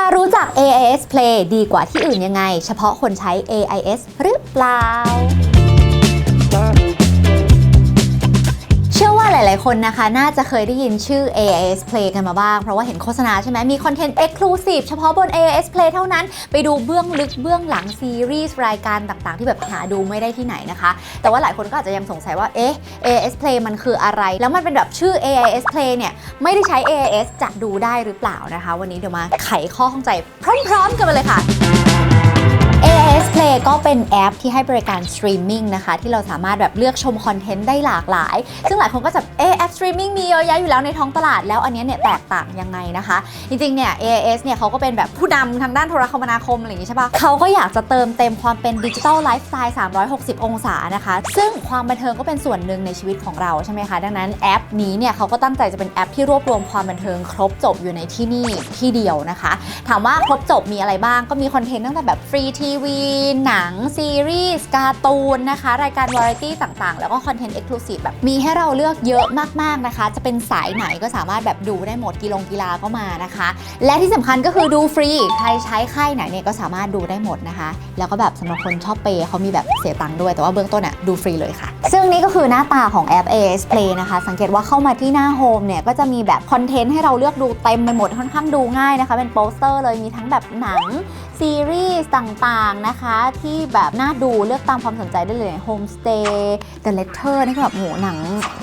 ารู้จัก AIS Play ดีกว่าที่อื่นยังไง เฉพาะคนใช้ AIS หรือเปล่า ลาย ๆ คนนะคะ น่าจะเคยได้ยินชื่อ AIS Play กันมาบ้าง เพราะว่าเห็นโฆษณาใช่ไหมมีคอนเทนต์ Exclusive เฉพาะบน AIS Play เท่านั้น ไปดูเบื้องลึกเบื้องหลังซีรีส์รายการต่าง ๆ ที่แบบหาดูไม่ได้ที่ไหนนะคะ แต่ว่าหลายคนก็อาจจะยังสงสัยว่า เอ๊ะ AIS Play มันคืออะไร แล้วมันเป็นแบบชื่อ AIS Play เนี่ย ไม่ได้ใช้ AIS จะดูได้หรือเปล่านะคะ วันนี้เดี๋ยวมาไขข้อข้องใจพร้อม ๆ กันไปเลยค่ะ s Play ก็เป็นแอปที่ให้บริการสตรีมมิ่งนะคะที่เราสามารถแบบเลือกชมคอนเทนต์ได้หลากหลาย ซึ่งหลายคนก็จะเออแอปสตรีมมิ่งมีเยอะแยะอยู่แล้วในท้องตลาดแล้วอันนี้เนี่ยแตกต่างยังไงนะคะ จริงๆเนี่ย AIS เนี่ยเขาก็เป็นแบบผู้นำทางด้านโทรคมนาคมอะไรอย่างงี้ใช่ปะเขาก็อยากจะเติมเต็มความเป็นดิจิทัลไลฟ์สไตล์360 องศานะคะ ซึ่งความบันเทิงก็เป็นส่วนหนึ่งในชีวิตของเราใช่ไหมคะดังนั้นแอปนี้เนี่ยเขาก็ตั้งใจจะเป็นแอปที่รวบรวมความบันเทิงครบจบอยู่ในที่นี่ที่เดียวนะคะ ถามว่าครบจบมีอะไรบ้างก็มีคอนเทนต์ตั้งแต่แบบฟรีทีวีหนัง ซีรีส์การ์ตูนนะคะ รายการวาไรตี้ต่างๆ แล้วก็คอนเทนต์เอ็กซ์คลูซีฟแบบมีให้เราเลือกเยอะมากๆนะคะ จะเป็นสายไหนก็สามารถแบบดูได้หมดกีฬงกีฬาก็มานะคะ และที่สำคัญก็คือดูฟรี ใครใช้ค่ายไหนเนี่ยก็สามารถดูได้หมดนะคะ แล้วก็แบบสำหรับคนชอบเปย์เขามีแบบเสียตังค์ด้วย แต่ว่าเบื้องต้นอะดูฟรีเลยค่ะ ซึ่งนี่ก็คือหน้าตาของแอป AS Play นะคะ สังเกตว่าเข้ามาที่หน้าโฮมเนี่ยก็จะมีแบบคอนเทนต์ให้เราเลือกดูเต็มไปหมดค่อนข้างดูง่ายนะคะ เป็นโปสเตอร์เลยมีทั้งแบบหนังซีรีส์ต่างๆนะคะที่แบบน่าดูเลือกตามความสนใจได้เลย Homestay The Letter นี่ก็แบบโหหนัง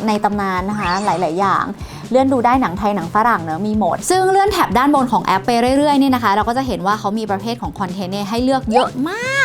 ในตำนานนะคะ หลาย ๆ อย่าง เลื่อนดูได้หนังไทยหนังฝรั่งเนอะมีหมด ซึ่งเลื่อนแถบด้านบนของแอปไปเรื่อยๆนี่นะคะ เราก็จะเห็นว่าเขามีประเภทของคอนเทนต์เนี่ยให้เลือกเยอะมาก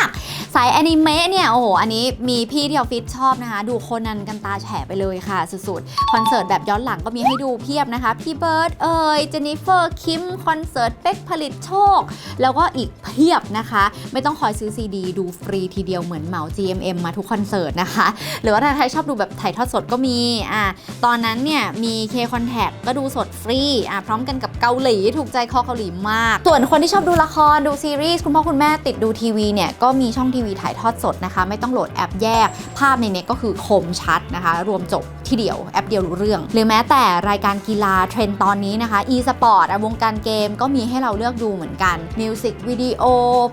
สายแอนิเมะเนี่ย โอ้โห อันนี้มีพี่ที่ออฟฟิศชอบนะคะ ดูโคนันกันตาแฉะไปเลยค่ะ สุดๆ คอนเสิร์ตแบบย้อนหลังก็มีให้ดูเพียบนะคะ พี่เบิร์ดเอ่ยเจนนิเฟอร์ คิม คอนเสิร์ตเป็กผลิตโชค แล้วก็อีกเพียบนะคะ ไม่ต้องคอยซื้อซีดี ดูฟรีทีเดียวเหมือนเหมา GMM มาทุกคอนเสิร์ตนะคะ หรือว่าถ้าใครชอบดูแบบถ่ายทอดสดก็มีอ่าตอนนั้นเนี่ยมี K Contact ก็ดูสดฟรีอ่าพร้อมกันกับเกาหลีถูกใจคอเกาหลีมาก ส่วนคนที่ชอบดูละครดูซีรีส์คุณพ่อคุณแม่ติดดูทีวีเนี่ยก็มีช่องทีวีถ่ายทอดสดนะคะ ไม่ต้องโหลดแอปแยก ภาพในเน็ตก็คือคมชัดนะคะ รวมจบที่เดียวแอปเดียวรู้เรื่อง หรือแม้แต่รายการกีฬาเทรนด์ตอนนี้นะคะ e-sport อะวงการเกมก็มีให้เราเลือกดูเหมือนกันมิวสิกวิดีโอ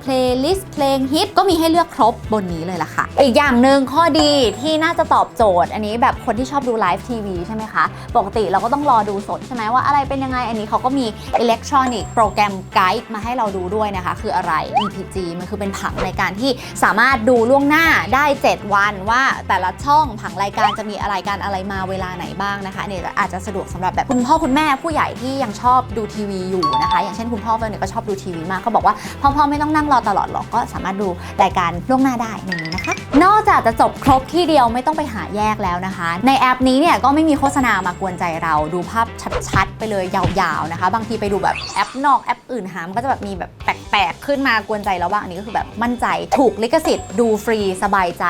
เพลย์ลิสต์เพลงฮิตก็มีให้เลือกครบบนนี้เลยล่ะค่ะ อีกอย่างหนึ่งข้อดีที่น่าจะตอบโจทย์ อันนี้แบบคนที่ชอบดูไลฟ์ทีวีใช่ไหมคะ ปกติเราก็ต้องรอดูสดใช่ไหมว่าอะไรเป็นยังไง อันนี้เขาก็มีอิเล็กทรอนิกส์โปรแกรมไกด์มาให้เราดูด้วยนะคะ คืออะไร EPG มันคือเป็นผังในการที่สามารถดูล่วงหน้าได้ 7 วันว่าแต่ละช่องผังรายการจะมีอะไรการอะไรมาเวลาไหนบ้างนะคะเนี่ยอาจจะสะดวกสำหรับแบบคุณพ่อคุณแม่ผู้ใหญ่ที่ยังชอบดูทีวีอยู่นะคะ อย่างเช่นคุณพ่อเฟิร์นเนี่ยก็ชอบดูทีวีมากเขาบอกว่าพ่อพ่อไม่ต้องนั่งรอตลอดหรอกก็สามารถดูรายการล่วงหน้าได้อย่างนี้นะคะ นอกจากจะจบครบที่เดียวไม่ต้องไปหาแยกแล้วนะคะ ในแอปนี้เนี่ยก็ไม่มีโฆษณามากวนใจเราดูภาพชัดๆ ไปเลยยาวๆนะคะ บางทีไปดูแบบแอปนอกแอปอื่นหามก็จะแบบมีแบบแปลกๆขึ้นมากวนใจเราบ้างอันนี้ก็คือแบบมั่นใจถูกลิขสิทธิ์ดูฟรีสบายใจ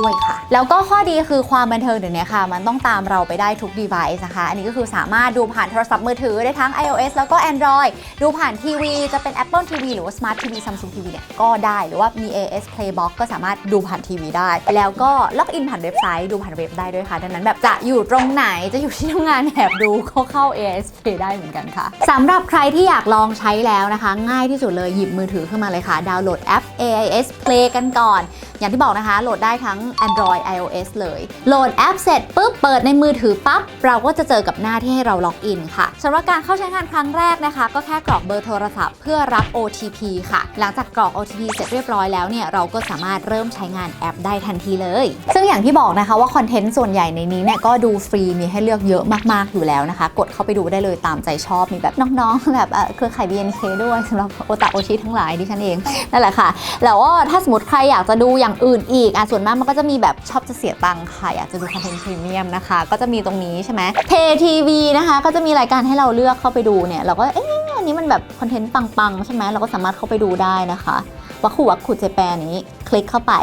ด้วยค่ะ แล้วก็ข้อดีคือความบันเทิงเดี๋ยวนี้ค่ะ มันต้องตามเราไปได้ทุก device นะคะ อันนี้ก็คือสามารถดูผ่านโทรศัพท์มือถือได้ทั้ง iOS แล้วก็ Android ดูผ่านทีวีจะเป็น Apple TV หรือว่า Smart TV Samsung TV เนี่ยก็ได้หรือว่ามี AS Playbox ก็สามารถดูผ่านทีวีได้ แล้วก็ล็อกอินผ่านเว็บไซต์ดูผ่านเว็บได้ด้วยค่ะ ดังนั้นแบบจะอยู่ตรงไหนจะอยู่ที่ทำงานแอบดูก็เข้า AS Play ได้เหมือนกันค่ะสำหรับใครที่อยากลองใช้แล้วนะคะ ง่ายที่สุดเลยหยิบมือถือขึ้นมาเลยค่ะดาวน์โหลดแอป AIS Play กันก่อน อย่างที่บอกนะคะ โหลดได้ทั้ง Android iOS เลย โหลดแอปเสร็จปุ๊บเปิดในมือถือปั๊บ เราก็จะเจอกับหน้าที่ให้เราล็อกอินค่ะสำหรับการเข้าใช้งานครั้งแรกนะคะ ก็แค่กรอกเบอร์โทรศัพท์เพื่อรับ OTP ค่ะ หลังจากกรอก OTP เสร็จเรียบร้อยแล้วเนี่ยเราก็สามารถเริ่มใช้งานแอปได้ทันทีเลย ซึ่งอย่างที่บอกนะคะว่าคอนเทนต์ส่วนใหญ่ในนี้เนี่ยก็ดูฟรีมีให้เลือกเยอะมากๆอยู่แล้วนะคะ กดเข้าไปดูได้เลยตามใจชอบมีแบบน้องๆ แบบเอ่อเครือข่าย BNK ด้วยสำหรับโอตาโอชิทั้งหลายดิฉันเองนั่นแหละค่ะแล้วว่าถ้าสมมติใครอยากจะดูอย่างอื่นอีกอะส่วนมากมันก็จะมีแบบชอบจะเสียตังค์ค่ะ อยากจะดูคอนเทนต์พรีเมียมนะคะ ก็จะมีตรงนี้ใช่ไหมเพย์ทีวีนะคะ ก็จะมีรายการให้เราเลือกเข้าไปดูเนี่ยเราก็เอ๊ะอันนี้มันแบบคอนเทนต์ปังๆใช่ไหมเราก็สามารถเข้าไปดูได้นะคะวัคคูวัคคูเจแปนนี้ คลิกเข้าไป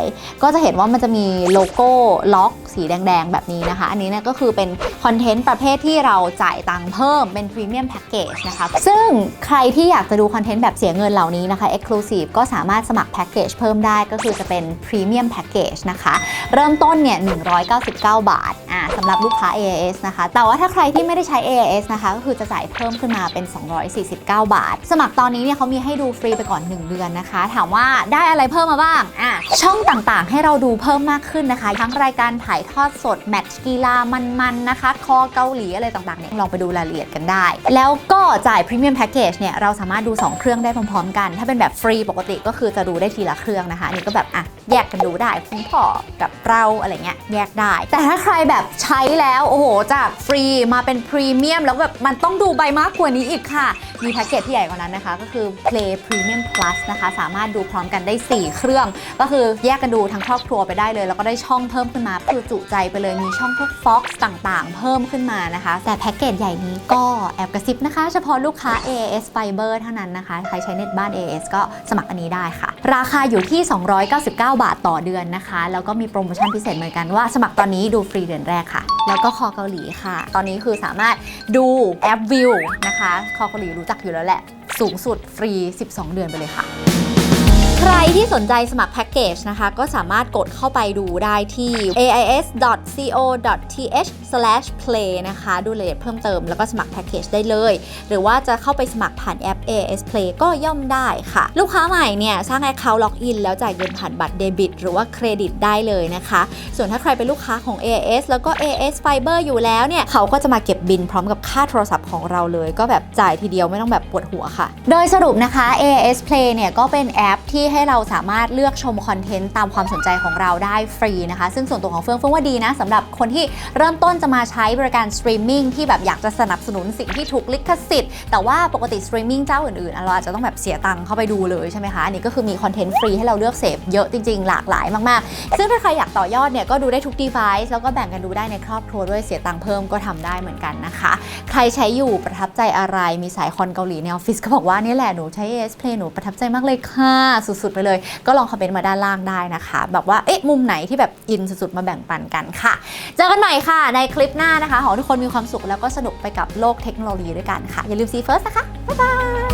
ก็จะเห็นว่ามันจะมีโลโก้ล็อก สีแดงๆ แบบนี้นะคะ อันนี้เนี่ยก็คือเป็นคอนเทนต์ประเภทที่เราจ่ายตังค์เพิ่มเป็นพรีเมียมแพ็กเกจนะคะ ซึ่งใครที่อยากจะดูคอนเทนต์แบบเสียเงินเหล่านี้นะคะ Exclusive ก็สามารถสมัครแพ็กเกจเพิ่มได้ก็คือจะเป็นพรีเมียมแพ็กเกจนะคะ เริ่มต้นเนี่ย 199 บาทอ่าสำหรับลูกค้า AIS นะคะ แต่ว่าถ้าใครที่ไม่ได้ใช้ AIS นะคะ ก็คือจะจ่ายเพิ่มขึ้นมาเป็น 249 บาท สมัครตอนนี้เนี่ยเขามีให้ดูฟรีไปก่อน 1 เดือนนะคะ ถามว่าได้อะไรเพิ่มมาบ้างอะช่องต่างๆ ให้เราดูเพิ่มมากขึ้นนะคะ ทั้งรายการถ่ายทอดสด แมตช์กีฬามันๆนะคะ คอเกาหลีอะไรต่างๆเนี่ยลองไปดูรายละเอียดกันได้ แล้วก็จ่ายพรีเมียมแพ็กเกจเนี่ยเราสามารถดู 2 เครื่องได้พร้อมๆกัน ถ้าเป็นแบบฟรีปกติก็คือจะดูได้ทีละเครื่องนะคะอันนี่ก็แบบอะแยกกันดูได้คุณพ่อกับเราอะไรเงี้ยแยกได้ แต่ถ้าใครแบบใช้แล้วโอ้โหจากฟรีมาเป็นพรีเมียมแล้วแบบมันต้องดูใบมากกว่านี้อีกค่ะ มีแพ็กเกจที่ใหญ่กว่านั้นนะคะ ก็คือ Play Premium Plus นะคะ สามารถดูพร้อมกันได้ 4 เครื่อง ก็คือแยกกันดูทั้งครอบครัวไปได้เลย แล้วก็ได้ช่องเพิ่มขึ้นมาคือจุใจไปเลยมีช่องพวก Fox ต่างๆ เพิ่มขึ้นมานะคะ แต่แพ็กเกจใหญ่นี้ก็แอบกระซิบนะคะ เฉพาะลูกค้า AAS Fiber เท่านั้นนะคะ ใครใช้เน็ตบ้าน AAS ก็สมัครอันนี้ได้ค่ะ ราคาอยู่ที่ 299 บาทต่อเดือนนะคะ แล้วก็มีโปรโมชั่นพิเศษเหมือนกันว่าสมัครตอนนี้ดูฟรีเดือนแรกค่ะ แล้วก็คอเกาหลีค่ะ ตอนนี้คือสามารถดูแอปวิวนะคะ คอเกาหลีรู้จักอยู่แล้วแหละ สูงสุดฟรี 12 เดือนไปเลยค่ะ ใครที่สนใจสมัครแพ็กเกจนะคะ ก็สามารถกดเข้าไปดูได้ที่ ais.co.th/play นะคะ ดูรายละเอียดเพิ่มเติมแล้วก็สมัครแพ็กเกจได้เลย หรือว่าจะเข้าไปสมัครผ่านแอป AIS Play ก็ย่อมได้ค่ะ ลูกค้าใหม่เนี่ยสร้าง Account Login แล้วจ่ายเงินผ่านบัตรเดบิต หรือว่าเครดิตได้เลยนะคะ ส่วนถ้าใครเป็นลูกค้าของ AIS แล้วก็ AIS Fiber อยู่แล้วเนี่ยเขาก็จะมาเก็บบินพร้อมกับค่าโทรศัพท์ของเราเลย ก็แบบจ่ายทีเดียวไม่ต้องแบบปวดหัวค่ะ โดยสรุปนะคะ AIS Play เนี่ยก็เป็นแอปที่ใให้เราสามารถเลือกชมคอนเทนต์ตามความสนใจของเราได้ฟรีนะคะ ซึ่งส่วนตัวของเฟื่องเฟื่องว่าดีนะสำหรับคนที่เริ่มต้นจะมาใช้บริการสตรีมมิ่งที่แบบอยากจะสนับสนุนสิ่งที่ถูกลิขสิทธิ์แต่ว่าปกติสตรีมมิ่งเจ้าอื่นๆอะเราอาจจะต้องแบบเสียตังค์เข้าไปดูเลยใช่ไหมคะอันนี้ก็คือมีคอนเทนต์ฟรีให้เราเลือกเสพเยอะจริงๆ หลากหลายมากๆ ซึ่งถ้าใครอยากต่อยอดเนี่ยก็ดูได้ทุก device แล้วก็แบ่งกันดูได้ในครอบครัวด้วยเสียตังค์เพิ่มก็ทำได้เหมือนกันนะคะ ใครใช้อยู่ประทับใจอะไรมีสายคอนเกาหลีในออฟฟิศก็บอกว่านี่แหละหนูใช้ AS Play หนูประทับใจมากเลยค่ะสุด ๆ ไปเลย ก็ลองคอมเมนต์มาด้านล่างได้นะคะ แบบว่าเอ๊ะมุมไหนที่แบบอินสุด ๆ มาแบ่งปันกันค่ะ เจอกันใหม่ค่ะ ในคลิปหน้านะคะขอทุกคนมีความสุขแล้วก็สนุกไปกับโลกเทคโนโลยีด้วยกันค่ะอย่าลืมซีเฟิร์สนะคะบ๊ายบาย